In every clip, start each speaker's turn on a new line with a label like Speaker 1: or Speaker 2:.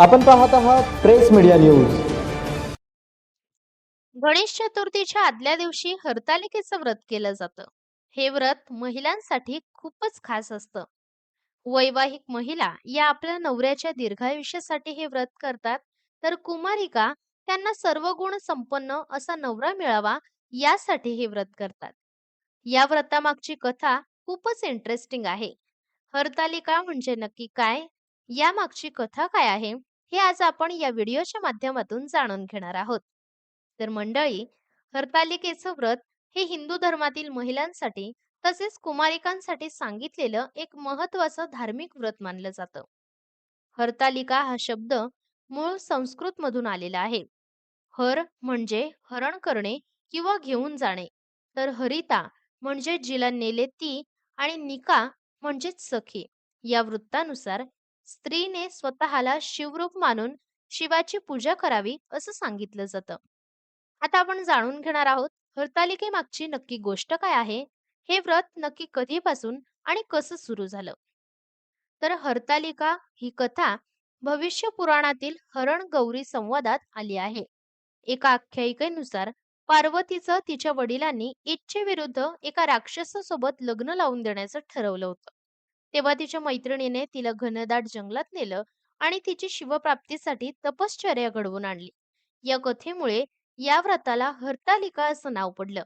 Speaker 1: आपण पाहत आहात प्रेस मीडिया न्यूज.
Speaker 2: गणेश चतुर्थीच्या आदल्या दिवशी हरतालिकेचं व्रत केलं जातं. हे व्रत महिलांसाठी खूपच खास असतं. वैवाहिक महिला या आपल्या नवऱ्याच्या दीर्घायुष्यासाठी हे व्रत करतात तर कुमारिका त्यांना सर्व गुण संपन्न असा नवरा मिळावा यासाठी हे व्रत करतात. या व्रतामागची कथा खूपच इंटरेस्टिंग आहे. हरतालिका म्हणजे नक्की काय? यामागची कथा काय आहे हे आज आपण या व्हिडिओच्या माध्यमातून जाणून घेणार आहोत. तर मंडळी हरतालिकेचं व्रत हे हिंदू धर्मातील महिलांसाठी तसेच कुमारिकांसाठी सांगितलेलं एक महत्वाचं धार्मिक व्रत मानलं जातं. हरतालिका हा शब्द मूळ संस्कृत मधून आलेला आहे. हर म्हणजे हरण करणे किंवा घेऊन जाणे तर हरिता म्हणजे जिला नेले ती आणि निका म्हणजेच सखी. या वृत्तानुसार स्त्रीने स्वतःला शिवरूप मानून शिवाची पूजा करावी असं सांगितलं जातं. आता आपण जाणून घेणार आहोत हरतालिकेमागची नक्की गोष्ट काय आहे? हे व्रत नक्की कधीपासून आणि कसं सुरू झालं? तर हरतालिका ही कथा भविष्य पुराणातील हरण गौरी संवादात आली आहे. एका आख्यायिकेनुसार पार्वतीचं तिच्या वडिलांनी इच्छेविरुद्ध एका राक्षसासोबत लग्न लावून देण्याचं ठरवलं होतं. तेव्हा तिच्या मैत्रिणीने तिला घनदाट जंगलात नेलं आणि तिची शिवप्राप्तीसाठी तपश्चर्या घडवून आणली. या कथेमुळे या व्रताला हरतालिका असं नाव पडलं.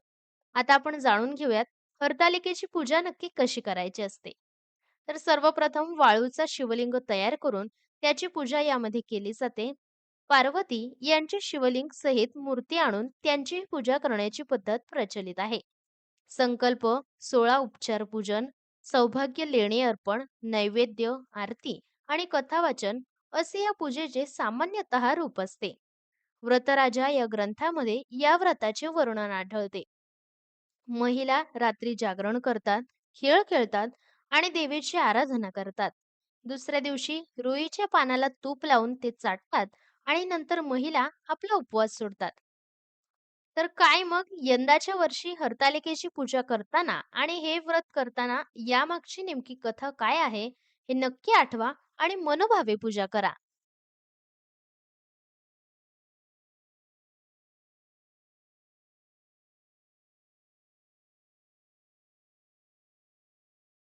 Speaker 2: आता आपण जाणून घेऊयात हरतालिकेची पूजा नक्की कशी करायची असते. तर सर्वप्रथम वाळूचा शिवलिंग तयार करून त्याची पूजा यामध्ये केली जाते. पार्वती यांचे शिवलिंग सहित मूर्ती आणून त्यांची पूजा करण्याची पद्धत प्रचलित आहे. संकल्प सोळा उपचार पूजन सौभाग्य लेणे अर्पण नैवेद्य आरती आणि कथावाचन असे या पूजेचे सामान्यतः रूप असते. व्रतराजा या ग्रंथामध्ये या व्रताचे वर्णन आढळते. महिला रात्री जागरण करतात खेळ खेळतात आणि देवीची आराधना करतात. दुसऱ्या दिवशी रुईच्या पानाला तूप लावून ते चाटतात आणि नंतर महिला आपला उपवास सोडतात. तर काय मग यंदाच्या वर्षी हरतालिकेची पूजा करताना आणि हे व्रत करताना यामागची नेमकी कथा काय आहे हे नक्की आठवा आणि मनोभावे पूजा करा.